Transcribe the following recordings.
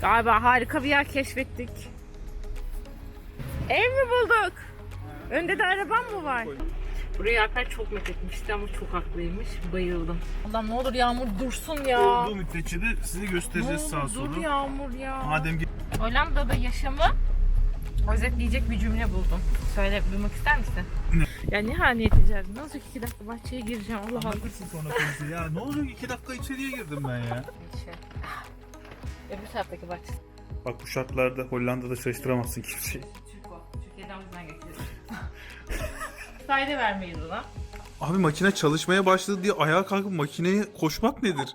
Galiba harika bir yer keşfettik. Ev mi bulduk? Önde de araban mı var? Burayı Alper çok methetmişti ama çok haklıymış. Bayıldım. Allah'ım ne olur yağmur dursun ya. Olduğu müddetçe de size göstereceğiz sağ dur solu. yağmur ya. Madem ki Hollanda'da yaşamı özetleyecek bir cümle buldum. Söyle duymak ister misin? Ya ne haniyet edeceğiz? Ne olacak iki dakika bahçeye gireceğim Allah Allah. anlatırsın sonra konusu. Ya ne olacak iki dakika içeriye girdim ben ya. Şey. Öbür taraftaki bahçe. Bak bu şartlarda Hollanda'da çalıştıramazsın kimseyi. Türk o. Türkiye'den o yüzden getirdim. Sayda vermeyiz ona. Abi makine çalışmaya başladı diye ayağa kalkıp makineye koşmak nedir?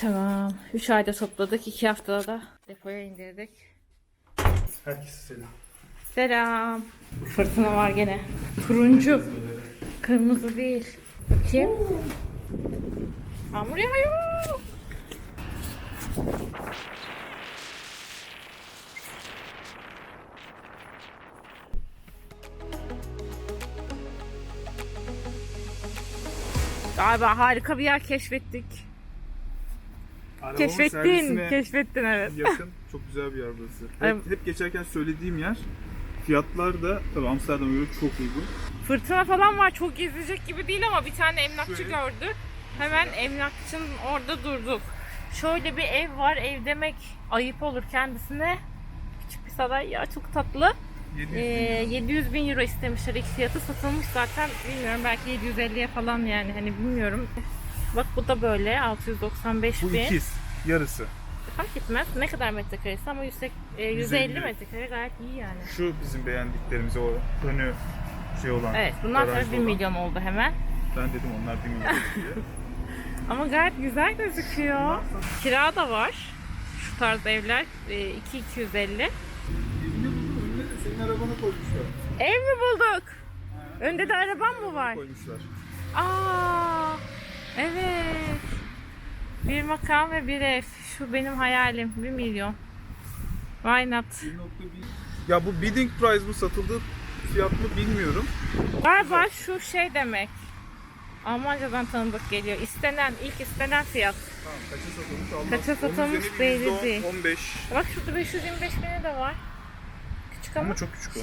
Tamam. 3 ayda topladık. 2 haftada da depoya indirdik. Herkese selam. Selam. Fırtına var gene. Turuncu. Kırmızı değil. Bakayım. Yağmur yağıyor. Galiba harika bir yer keşfettik. Arabamın Keşfettin. servisine Keşfettin evet. yakın. Çok güzel bir yer burası. Hep, hep geçerken söylediğim yer. Fiyatlar da tabii Amsterdam'a göre çok uygun. Fırtına falan var. Çok gezilecek gibi değil ama bir tane emlakçı Şöyle. gördük. Hemen emlakçının orada durduk. Şöyle bir ev var. Ev demek ayıp olur kendisine. Küçük bir saray ya çok tatlı. 700 Ee, bin. 700 bin euro istemişler. İlk fiyatı satılmış zaten. Bilmiyorum belki 750'ye falan yani. Hani bilmiyorum. Bak bu da böyle 695 Bu bin. ikiz. Yarısı. Fark etmez. Ne kadar metrekaresi ama yüksek, e, 150. 150 metrekare gayet iyi yani. Şu bizim beğendiklerimiz o önü şey olan. Evet bundan sonra garajlı 1 olan. milyon oldu hemen. Ben dedim onlar 1 milyon diye. Ama gayet güzel gözüküyor. Kira da var. Şu tarz evler e, 2250. Önüne de senin arabanı koymuşlar. Ev mi bulduk? Önde de araban mı var? Koymuşlar. Aa, evet. Bir makam ve bir ev. Şu benim hayalim. 1 milyon. Why not? 1.1 Ya bu bidding price bu satıldığı fiyat mı bilmiyorum. Galiba şu şey demek. Almancadan tanıdık geliyor. İstenen, ilk istenen fiyat. Tamam kaça satılmış Allah. Kaça Onun satılmış üzerine belli %10, değil. 15 Bak şurada 525 bine de var. Küçük ama ama çok küçük o.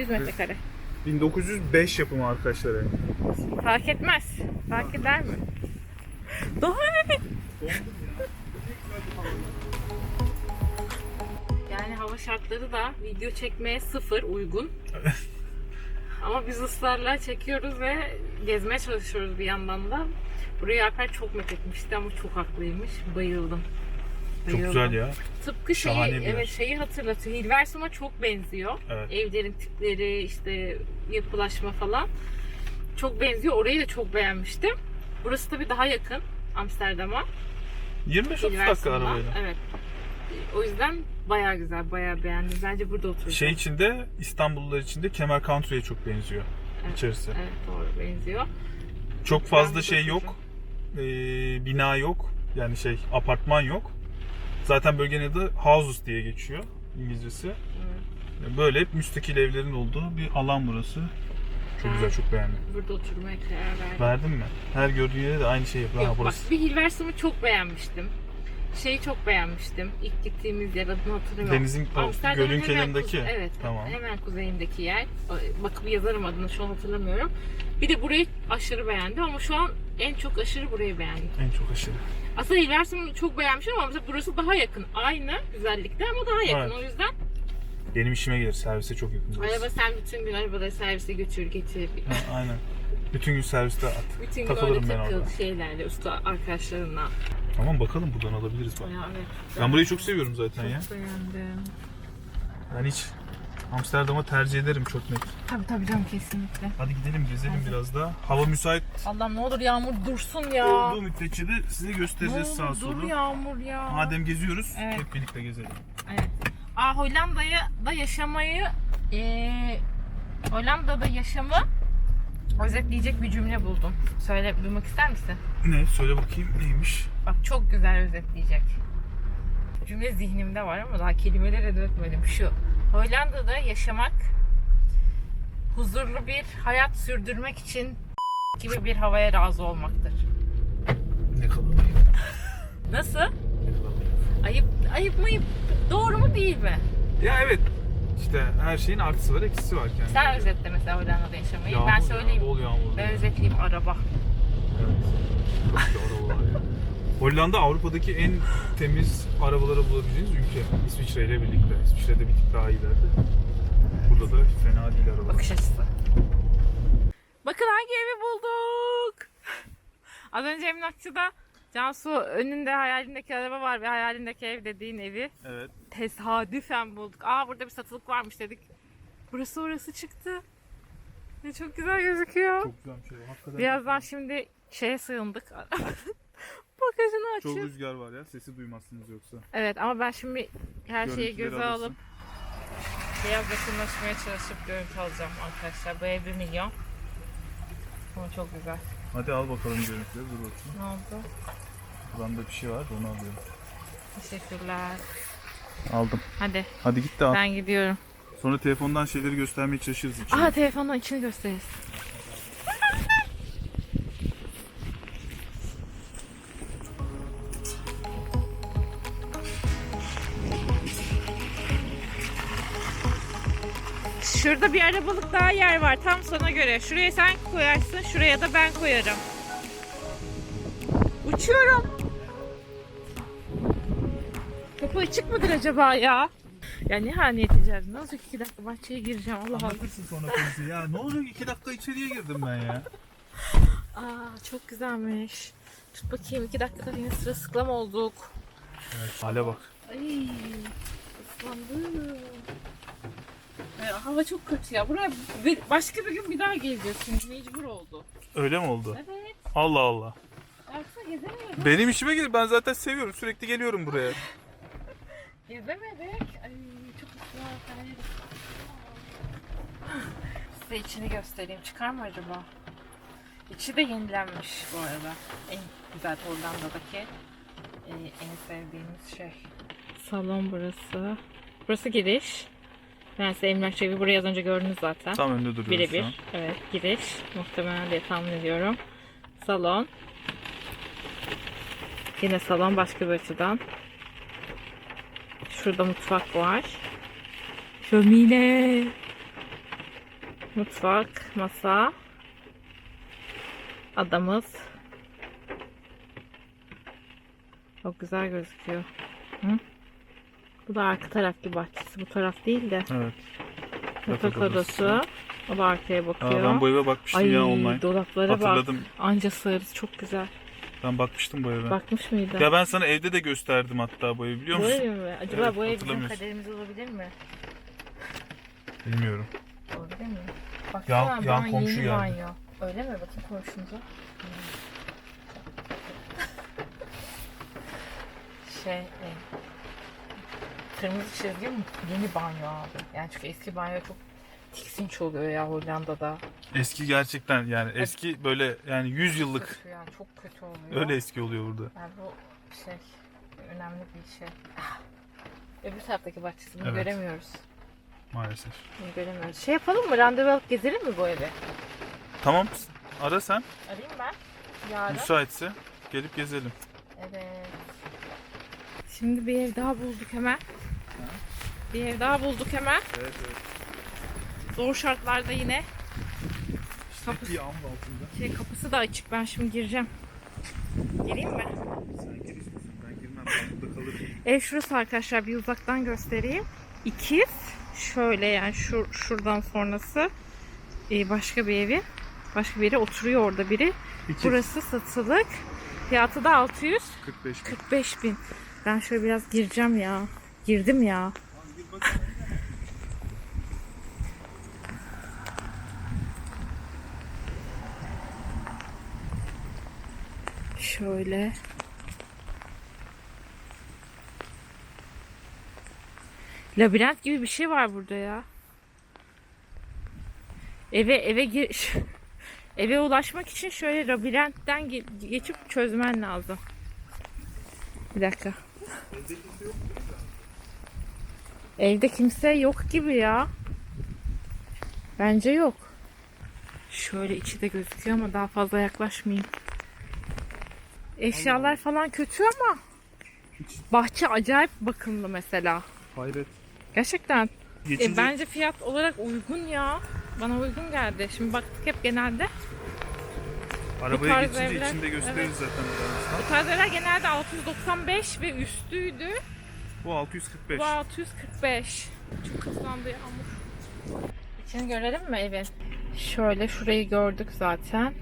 100 metrekare. 1905 yapımı arkadaşlar yani. Fark etmez. Fark eder mi? Daha ne? Yani hava şartları da video çekmeye sıfır uygun. Ama biz ısrarla çekiyoruz ve gezmeye çalışıyoruz bir yandan da. Burayı Alper çok methetmişti ama çok haklıymış. Bayıldım. Çok Bayıldım. güzel ya. Tıpkı şeyi, Şahane bir yer. evet şeyi hatırlatıyor. Hilversum'a çok benziyor. Evet. Evlerin tipleri, işte yapılaşma falan. Çok benziyor. Orayı da çok beğenmiştim. Burası tabii daha yakın Amsterdam'a. 25-30 dakika Hilversum'a. arabayla. Evet. O yüzden bayağı güzel, bayağı beğendim. Bence burada oturacağım. Şey içinde İstanbullular içinde Kemer Country'ye çok benziyor Evet. içerisi. Evet doğru benziyor. Çok fazla şey yok. Ee, bina yok. Yani şey apartman yok. Zaten bölgenin adı Houses diye geçiyor İngilizcesi. Evet. Böyle hep müstakil evlerin olduğu bir alan burası. Çok güzel, çok beğendim. Burada oturmaya karar verdim. Verdin mi? Her gördüğün yere de aynı şey yapıyor. Ha Yok burası. bak bir Hilversum'u çok beğenmiştim. Şeyi çok beğenmiştim. İlk gittiğimiz yer adını hatırlamıyorum. Denizin o Amsterdam'ın gölün hemen kenarındaki. kuze- evet. Tamam. Hemen kuzeyindeki yer. Bakıp yazarım adını şu an hatırlamıyorum. Bir de burayı aşırı beğendim ama şu an en çok aşırı burayı beğendim. En çok aşırı. Aslında Hilversum'u çok beğenmişim ama mesela burası daha yakın. Aynı güzellikte ama daha yakın. Evet. O yüzden Benim işime gelir. Servise çok yakın burası. araba sen bütün gün arabada servise götür getir. Ha, aynen. Bütün gün serviste at. Bütün gün Takılırım öyle ben takıl orada. şeylerle usta arkadaşlarınla. Tamam bakalım buradan alabiliriz bak. Ya evet. Ben burayı çok seviyorum zaten ya. Çok beğendim. Ben hiç Amsterdam'a tercih ederim çok net. Tabii tabii canım kesinlikle. Hadi gidelim gezelim biraz daha. Hava müsait Allah'ım ne olur yağmur dursun ya. olduğu müddetçe de size Ne göstereceğiz sağ olur dur solu. yağmur ya. Madem geziyoruz Evet. hep birlikte gezelim. Evet. Aa, Hollanda'ya da yaşamayı eee Hollanda'da yaşamı özetleyecek bir cümle buldum. Söyle duymak ister misin? Ne? Söyle bakayım neymiş? Bak çok güzel özetleyecek. cümle zihnimde var ama daha kelimelere dökmedim. Şu Hollanda'da yaşamak huzurlu bir hayat sürdürmek için gibi bir havaya razı olmaktır. Ne kadar. Nasıl? Ayıp. Ayıp, mıyıp? Doğru mu değil mi? Ya evet. İşte her şeyin artısı var, eksisi var kendine. Sen özetle mesela Hollanda'da yaşamayı. Yağmur ben ya, söyleyeyim. Bol yağmur. Ben özetleyeyim araba. Evet. İşte arabalar ya. Hollanda Avrupa'daki en temiz arabaları bulabileceğiniz ülke. İsviçre ile birlikte. İsviçre'de bir tık daha ileride. Burada da fena değil araba. Bakış açısı. Bakın hangi evi bulduk. Az önce emlakçıda Cansu önünde hayalindeki araba var ve hayalindeki ev dediğin evi Evet. tesadüfen bulduk. Aa burada bir satılık varmış dedik. Burası orası çıktı. Ne çok güzel gözüküyor. Çok güzel bir şey. Hakikaten Birazdan şimdi şeye sığındık. Bagajını çok açıp. rüzgar var ya. Sesi duymazsınız yoksa. Evet ama ben şimdi her şeyi Görüntüleri göze alırsın. alıp biraz yakınlaşmaya çalışıp görüntü alacağım arkadaşlar. Bu ev 1 milyon. Ama çok güzel. Hadi al bakalım görüntüleri. Dur bakayım. Ne oldu? Buramda bir şey var. Onu alıyorum. Teşekkürler. Aldım. Hadi Hadi git de al. ben gidiyorum. Sonra telefondan şeyleri göstermeye çalışırız içine. Aa telefonun içini gösteririz. Şurada bir arabalık daha yer var tam sana göre. Şuraya sen koyarsın, şuraya da ben koyarım. Uçuyorum. Kapı açık mıdır acaba ya? Ya ne hal edeceğiz? Ne olacak iki dakika bahçeye gireceğim Allah Allah. Anlatırsın sonra polisi ya. Ne olacak? iki dakika içeriye girdim ben ya. Aa çok güzelmiş. Tut bakayım iki dakikada yine sırılsıklam olduk. Evet. Hale bak. Ay ıslandım. Ay, hava çok kötü ya. Buraya başka bir gün bir daha geleceğiz çünkü mecbur oldu. Öyle mi oldu? Evet. Allah Allah. Yoksa gezemiyoruz. Benim işime gelir. Ben zaten seviyorum. Sürekli geliyorum buraya. Gezemedik. Ay çok ıslah. Size içini göstereyim. Çıkar mı acaba? İçi de yenilenmiş bu arada. En güzel Hollanda'daki e, en sevdiğimiz şey. Salon burası. Burası giriş. Ben size emlakçı evi burayı az önce gördünüz zaten. Tam önünde duruyoruz. Birebir. Evet giriş. Muhtemelen diye tahmin ediyorum. Salon. Yine salon başka bir açıdan. Şurada mutfak var. Şömine. Mutfak, masa. Adamız. Çok güzel gözüküyor. Hı? Bu da arka tarafki bahçesi. Bu taraf değil de. Evet. Yatak odası. odası. O da arkaya bakıyor. Aa, ben bu eve bakmıştım Ay ya online. dolaplara bak. Hatırladım. Anca sığarız çok güzel. Ben bakmıştım bu eve. Bakmış mıydın? Ya ben sana evde de gösterdim hatta bu evi biliyor bu musun? ev mi? Acaba Evet, bu ev bizim kaderimiz olabilir mi? Bilmiyorum. Olabilir mi? Baksana Yan- yan banyo, komşu yeni geldi. banyo. Öyle mi? Bakayım komşumuza. Şey, e, kırmızı çizgi? Yeni banyo abi. Yani çünkü eski banyo çok tiksinç oluyor ya Hollanda'da. Eski gerçekten yani eski böyle yani 100 yıllık Kötü yani çok kötü oluyor. öyle eski oluyor burada. Yani bu şey önemli bir şey. Ah. Öbür taraftaki bahçesi bunu Evet. göremiyoruz. Maalesef. Bunu göremiyoruz. Şey yapalım mı? Randevu alıp gezelim mi bu evi? Tamam ara sen Arayayım ben. Yarın. müsaitse gelip gezelim. Evet. Şimdi bir ev daha bulduk hemen. Bir ev daha bulduk hemen. Evet evet. Zor şartlarda yine. Kapı yağmur altında. Şey kapısı da açık. Ben şimdi gireceğim. Gireyim mi? Sen gir istiyorsan ben girmem ben burada kalırım. Ev şurası arkadaşlar. Bir uzaktan göstereyim. İkiz. Şöyle yani şu şuradan sonrası e, başka bir evi. Başka biri oturuyor orada biri. İki. Burası satılık. Fiyatı da 600. 45 bin. 45 bin. Ben şöyle biraz gireceğim ya. Girdim ya. Şöyle. Labirent gibi bir şey var burada ya. Eve eve gir eve ulaşmak için şöyle labirentten ge- geçip çözmen lazım. Bir dakika. Evde kimse yok gibi ya. Bence yok. Şöyle içi de gözüküyor ama daha fazla yaklaşmayayım. Eşyalar falan kötü ama bahçe acayip bakımlı mesela. Hayret. Gerçekten. E, bence fiyat olarak uygun ya. Bana uygun geldi. Şimdi baktık hep genelde. arabaya tarz geçince evler- içinde gösteririz zaten birazdan. Bu tarz evler genelde 695 ve üstüydü. Bu 645. Bu 645. Çok hızlandı yağmur. İçini görelim mi evin? Şöyle şurayı gördük zaten.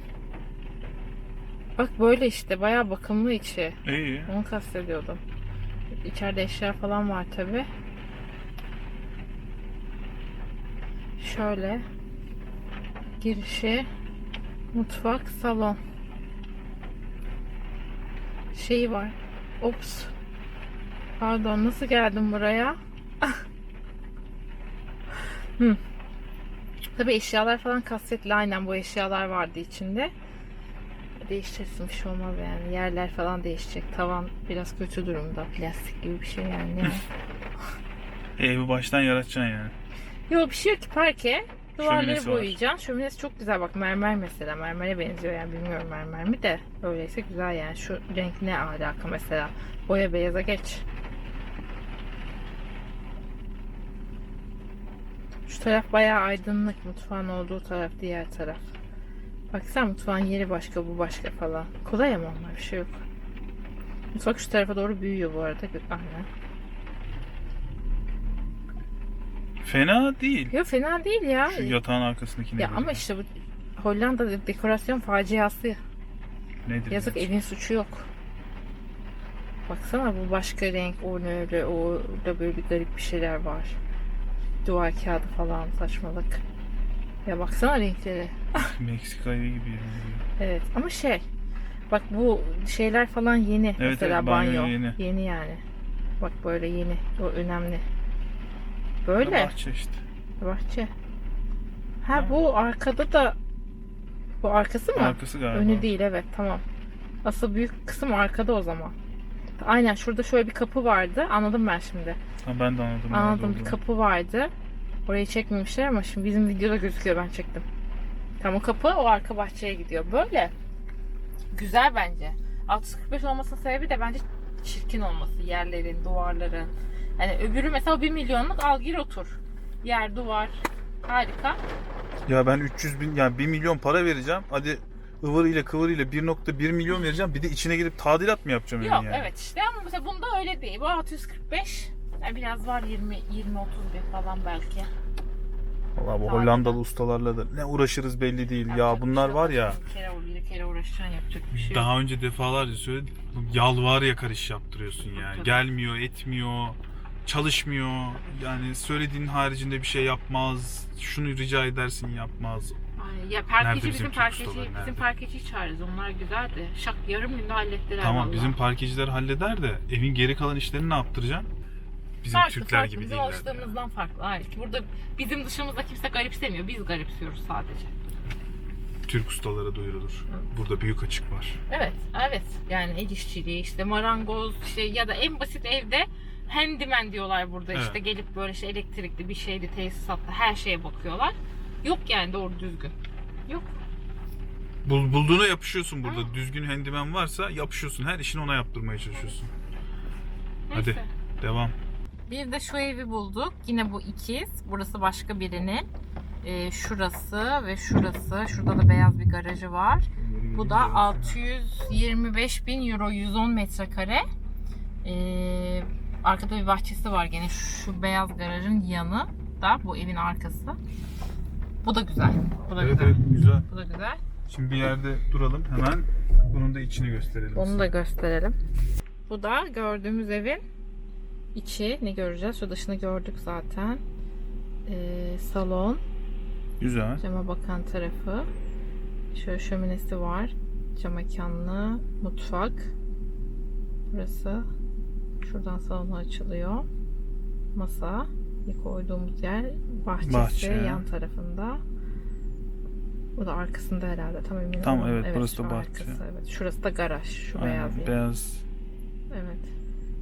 Bak böyle işte bayağı bakımlı içi. İyi. Onu kastediyordum. İçeride eşya falan var tabi. Şöyle. Girişi. Mutfak, salon. Şeyi var. Ops. Pardon nasıl geldim buraya? Hı. Tabi eşyalar falan kasetli aynen bu eşyalar vardı içinde. Değiştirsin bir şey olmaz yani. Yerler falan değişecek. Tavan biraz kötü durumda. Plastik gibi bir şey yani. Evi baştan yaratacaksın yani. Yok bir şey yok ki parke. Duvarları boyayacaksın. Şöminesi çok güzel bak mermer mesela. Mermere benziyor yani bilmiyorum mermer mi de. Öyleyse güzel yani. Şu renk ne alaka mesela. Boya beyaza geç. Şu taraf bayağı aydınlık. Mutfağın olduğu taraf diğer taraf. Baksana mutfağın yeri başka bu başka falan. Kolay ama onlar bir şey yok. Mutfak şu tarafa doğru büyüyor bu arada. Aynen. Fena değil. Yok fena değil ya. Şu yatağın arkasındaki Ya nedir? ama işte bu Hollanda de- dekorasyon faciası. Nedir? Yazık evin suçu yok. Baksana bu başka renk, o ne öyle, o da böyle bir garip bir şeyler var. Duvar kağıdı falan saçmalık. Ya baksana renkleri. Meksika evi gibi yani. Evet ama şey bak bu şeyler falan yeni mesela evet, banyo banyo, yeni. yeni yani. Bak böyle yeni. O önemli. Böyle Bahçe işte. bahçe. Ha bu arkada da bu arkası mı? Arkası galiba. Önü değil evet tamam. Asıl büyük kısım arkada o zaman. Aynen şurada şöyle bir kapı vardı. Anladım ben şimdi. Ha, ben de anladım. Anladım bir kapı vardı. Orayı çekmemişler ama şimdi bizim videoda gözüküyor ben çektim. Tam o kapı o arka bahçeye gidiyor. Böyle. Güzel bence. 645 olmasının sebebi de bence çirkin olması. Yerlerin, duvarların. Yani öbürü mesela 1 milyonluk al gir otur. Yer, duvar. Harika. Ya ben 300 bin yani 1 milyon para vereceğim. Hadi ıvırıyla kıvırıyla 1.1 milyon vereceğim. Bir de içine girip tadilat mı yapacağım Yok yani? evet işte ama mesela bunda öyle değil. Bu 645. Yani biraz var 20 20 30 bin falan belki. Valla bu. Hollandalı ustalarla da ne uğraşırız belli değil. Ya Yapacak bunlar bir şey var yok. ya. Bir kere bir kere uğraşacaksın yapacak bir şey yok. Daha önce defalarca söyledim. Yalvar yakar iş yaptırıyorsun yani. Tabii. Gelmiyor, etmiyor, çalışmıyor. Yani söylediğin haricinde bir şey yapmaz. Şunu rica edersin yapmaz. Ay, ya Nerede parkeci bizim bizim Türk parkeci bizim nerede? parkeciyi çağırırız. Onlar güzeldi. Şak yarım günde hallettiler Tamam vallahi. bizim parkeciler halleder de evin geri kalan işlerini ne yaptıracaksın? Bizim farklı, Türkler farklı. gibi bizim değiller. alıştığımızdan farklı. Hayır. Burada bizim dışımızda kimse garipsemiyor. Biz garipsiyoruz sadece. Türk ustalara duyurulur. Burada büyük açık var. Evet, evet. Yani el işçiliği, işte marangoz, işte ya da en basit evde handyman diyorlar burada Evet. işte gelip böyle işte elektrikli bir şeydi tesisatlı her şeye bakıyorlar. Yok yani doğru düzgün. Yok. Bul, bulduğuna yapışıyorsun burada. Hı. Düzgün handyman varsa yapışıyorsun. Her işini ona yaptırmaya çalışıyorsun. Hadi. Neyse. Devam. Bir de şu evi bulduk. Yine bu ikiz. Burası başka birinin. Ee, şurası ve şurası. Şurada da beyaz bir garajı var. Bu da 625 bin euro 110 metrekare. Ee, arkada bir bahçesi var gene şu beyaz garajın yanı da bu evin arkası. Bu da güzel. Bu da Evet güzel. evet güzel. Bu da güzel. Şimdi bir yerde duralım. Hemen bunun da içini gösterelim. Onu da gösterelim. Bu da gördüğümüz evin içi. Ne göreceğiz? Şu dışını gördük zaten. Ee, salon. Güzel. Cama bakan tarafı. Şöyle şöminesi var. Cam mekanlı. Mutfak. Burası. Şuradan salonu açılıyor. Masa. koyduğumuz yer. Bahçesi Bahçe. yan tarafında. Bu da arkasında herhalde. Tam eminim Tam ama evet, burası da bahçe. arkası, evet. Şurası da garaj. Şu Aynen, beyaz yer. beyaz. Evet.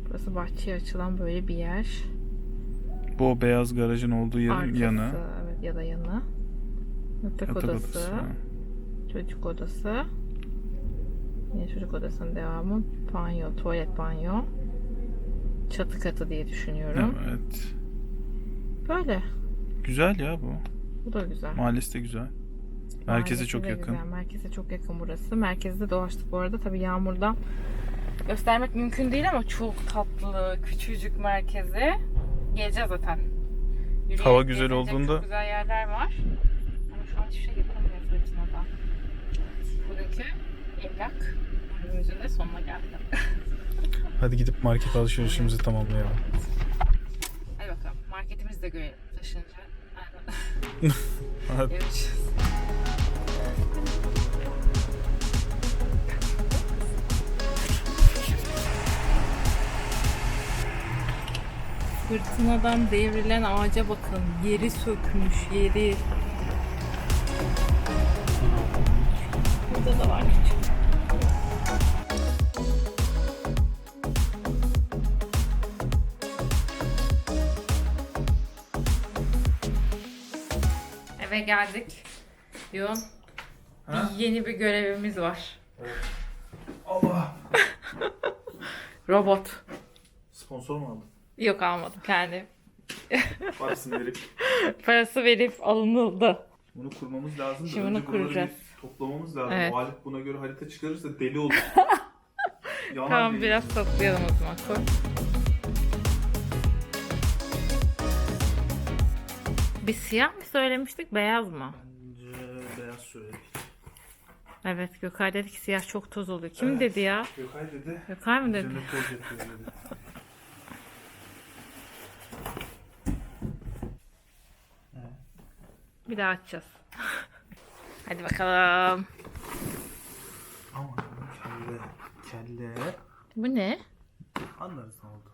Burası bahçeye açılan böyle bir yer. Bu beyaz garajın olduğu yerin Arkası, yanı. Evet ya da yanı. Yatak, Yatak odası, odası. çocuk odası. Yine çocuk odasının devamı. Banyo, tuvalet banyo. Çatı katı diye düşünüyorum. Evet. Böyle. Güzel ya bu. Bu da güzel. Mahallesi de güzel. Merkeze Mahallesi çok de yakın. Güzel. Merkeze çok yakın burası. Merkezde dolaştık bu arada. Tabii yağmurdan göstermek mümkün değil ama çok tatlı, küçücük merkezi. Geleceğiz zaten. Yürüyerek Hava güzel olduğunda- Çok güzel yerler var. Ama şu an hiçbir şey yapamıyoruz fırtınada. Bugünkü emlak bölümümüzün de sonuna geldi. Hadi gidip market alışverişimizi tamamlayalım. Hadi bakalım. Marketimizi de görelim taşınca. Aynen. Görüşürüz. Fırtınadan devrilen ağaca bakın. Yeri sökmüş, yeri. Burada da var küçük. Eve geldik. Diyorum. Ha? Bir yeni bir görevimiz var. Allah. Robot. Sponsor mu aldın? Yok almadım kendi. Parasını verip. Parası verip alınıldı. Bunu kurmamız lazım da Şimdi bunu önce kuracağız. toplamamız lazım. Evet. Alet buna göre harita çıkarırsa deli olur. Tamam biraz toplayalım o zaman. Koy. Bir siyah mı söylemiştik beyaz mı? Bence beyaz söyledik. Evet Gökay dedi ki siyah çok toz oluyor. Kim dedi ya? Gökay dedi. Gökay mı dedi? Üzerine toz yapıyor dedi. Bir daha açacağız. Hadi bakalım. Ama kelle. Kelle. Bu ne? Anlarız ne oldu.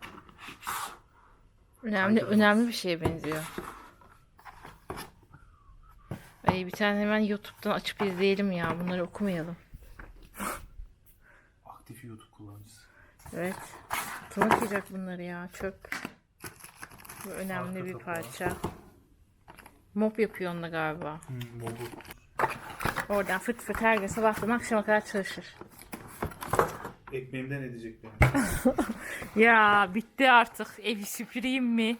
Önemli Aydınlat. önemli bir şeye benziyor. Ay bir tane hemen YouTube'dan açıp izleyelim ya. Bunları okumayalım. Aktif YouTube kullanıcısı. Evet. Okuyacak bunları ya? Çöp. Bu önemli Arka bir kapağı. parça. Mop yapıyor onunla galiba. Hmm, mobu. Oradan fıt fıt her gün sabahtan akşama kadar çalışır. Ekmeğimden edecek beni. Ya bitti artık. Evi süpüreyim mi?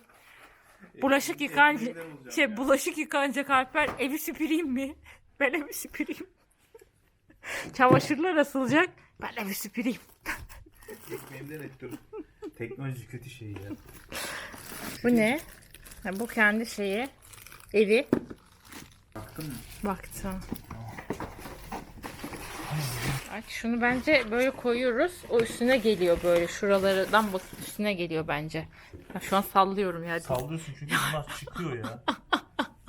Bulaşık olacağım şey ya. bulaşık yıkanacak Alper evi süpüreyim mi? Ben evi süpüreyim. Çamaşırlar asılacak. Ben evi süpüreyim. Ekmeğimden ettir. Teknoloji kötü şey ya. Bu ne? Ha, bu kendi şeyi. Evi. Baktın mı? Baktım. Ay, şunu bence böyle koyuyoruz. O üstüne geliyor böyle. Şuralardan basıp üstüne geliyor bence. Ha, şu an sallıyorum ya. Sallıyorsun çünkü bunlar çıkıyor ya.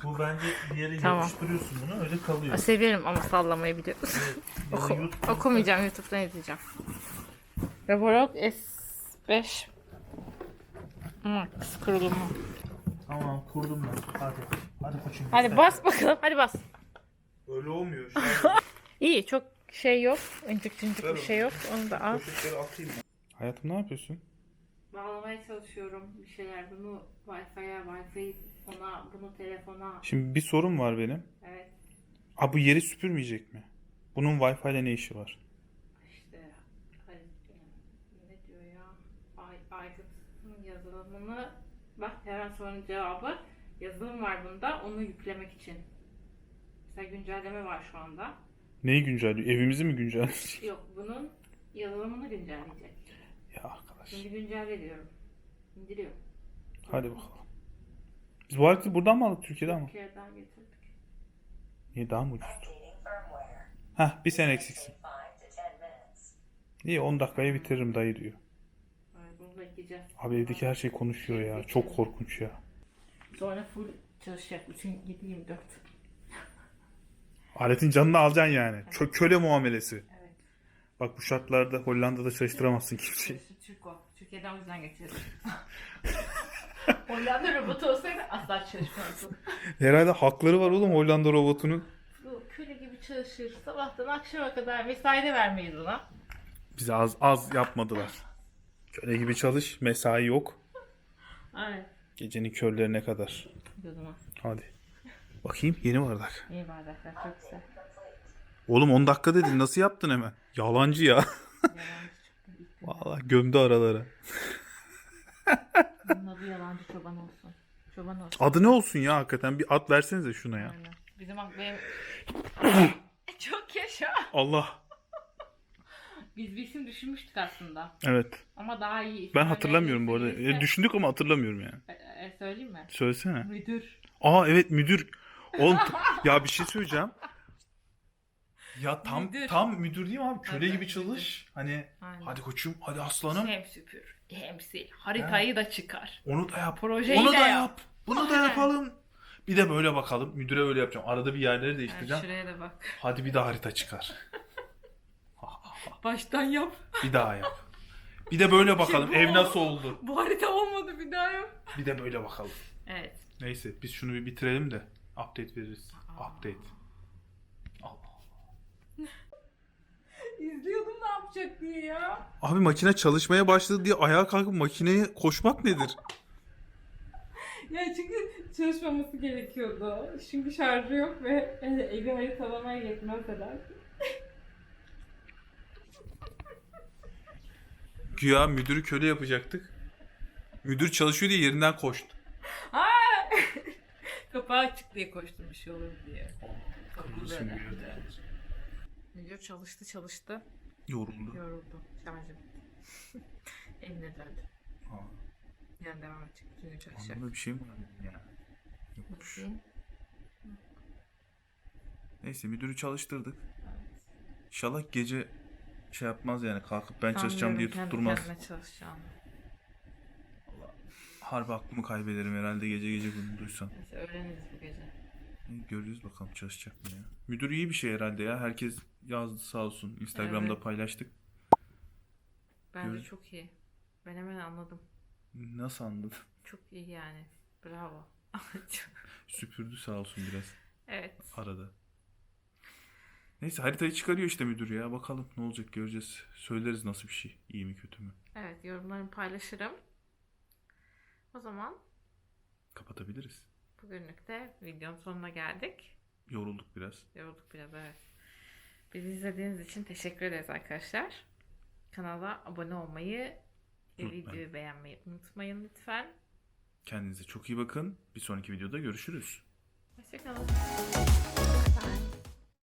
Bu bence bir yere Tamam. yapıştırıyorsun bunu öyle kalıyor. Severim ama sallamayı biliyorum. Ya da Oku- YouTube- okumayacağım. YouTube'dan izleyeceğim. Roborock S5 Max kurulumu. Tamam kurdum ben. Hadi. Hadi koçum. Hadi göster. bas bakalım. Hadi bas. Öyle olmuyor. Şey, İyi çok şey yok. İncik cincik bir şey yok. Onu da al. poşetleri atayım ben. Hayatım ne yapıyorsun? Bağlamaya çalışıyorum bir şeyler. Bunu Wi-Fi'ye, Wi-Fi ona, bunu telefona. Şimdi bir sorun var benim. Evet Ha bu yeri süpürmeyecek mi? Bunun Wi-Fi ile ne işi var? işte ay, ne diyor ya? Ay, aygıtın yazılımını bak hemen sorunun cevabı. Yazılım var bunda onu yüklemek için. Mesela güncelleme var şu anda. Neyi güncelliyor? Evimizi mi güncelleyecek? Yok bunun yazılımını güncelleyecek. Ya arkadaş. Şimdi güncelle diyorum. İndiriyor. Hadi bakalım. Biz bu aleti buradan mı aldık Türkiye'den mi? Türkiye'den getirdik. Niye daha mı ucuzdu? Heh bir sene eksiksin. İyi 10 dakikaya bitiririm dayı diyor. Abi evdeki her şey konuşuyor ya. Çok korkunç ya. Sonra full çalışacak. Bütün 7-24. Aletin canını alacaksın yani. Kö- köle muamelesi. Bak bu şartlarda Hollanda'da çalıştıramazsın kimseyi. Türk o. Türkiye'den o yüzden getirdim. Hollanda robotu olsaydı asla çalışmazdı. Herhalde hakları var oğlum Hollanda robotunun. Bu köle gibi çalışır. Sabahtan akşama kadar mesai de vermeyiz ona. Bize az az yapmadılar. Köle gibi çalış. Mesai yok. Aynen. Gecenin körlerine kadar. Zaman. Hadi. Bakayım yeni bardak. İyi bardaklar çok güzel. Oğlum 10 dakika dedin nasıl yaptın hemen? Yalancı ya. Vallahi gömdü aralara. Bunun adı yalancı çoban olsun. Çoban olsun. Adı ne olsun ya hakikaten? Bir ad versenize şuna ya. Aynen. Bizim ak- benim... çok yaşa. Allah. Biz bir isim düşünmüştük aslında. Evet. Ama daha iyi Ben hatırlamıyorum bu arada. E, düşündük ama hatırlamıyorum yani. E, e, söyleyeyim mi? Söylesene. Müdür. Aa evet müdür. Oğlum t- ya bir şey söyleyeceğim. Ya tam Müdür. tam müdür değil mi abi? Köle Evet, gibi çalış. Hani Aynen. hadi koçum, hadi aslanım. Hem süpür, hem sil. Haritayı da çıkar. Onu da yap. Projeyi Onu de da yap. yap. Bunu da Aynen. yapalım. Bir de böyle bakalım. Müdüre öyle yapacağım. Arada bir yerleri Yani değiştireceğim. şuraya da bak. Hadi bir daha harita çıkar. Baştan yap. Bir daha yap. Bir de böyle bakalım bu. ev nasıl oldu. Bu harita olmadı bir daha yap. Bir de böyle bakalım. Evet. Neyse biz şunu bir bitirelim de update veririz. Update. İzliyordum ne yapacak diye ya. Abi makine çalışmaya başladı diye ayağa kalkıp makineye koşmak nedir? Ya çünkü çalışmaması gerekiyordu. Çünkü şarjı yok ve e, evi haritalamaya yetmez eder. Güya müdürü köle yapacaktık. Müdür çalışıyor diye yerinden koştu. Kapağı açık diye koştum bir şey olur diye. Kapı böyle. Müdür çalıştı çalıştı. Yoruldu. Yoruldu. Şarjı bitti. Evine döndü. Ha, Yani devam edecek. Bütün gün çalışacak. Anlamda bir şey mi var dedim ya. Yokmuş. Bakayım. Neyse müdürü çalıştırdık. İnşallah gece şey yapmaz yani kalkıp ben çalışacağım diye Sanmıyorum tutturmaz. Kendi kendine çalışacağım. Harbi aklımı kaybederim herhalde gece gece bunu duysam. Neyse öğreniriz bu gece. Görürüz bakalım çalışacak mı ya. Müdür iyi bir şey herhalde ya. Herkes yazdı sağ olsun. Instagram'da Evet. paylaştık. Bence Gör- çok iyi. Ben hemen anladım. Nasıl anladın? Çok iyi yani. Bravo. Süpürdü sağ olsun biraz evet. arada. Neyse haritayı çıkarıyor işte müdür ya. Bakalım ne olacak göreceğiz. Söyleriz nasıl bir şey. İyi mi kötü mü? Evet yorumlarımı paylaşırım. O zaman Kapatabiliriz. Bugünlük de videonun sonuna geldik. Yorulduk biraz. Yorulduk biraz evet. Bizi izlediğiniz için teşekkür ederiz arkadaşlar. Kanala abone olmayı ve Unutmayın. videoyu beğenmeyi unutmayın lütfen. Kendinize çok iyi bakın. Bir sonraki videoda görüşürüz. Hoşçakalın. Bye.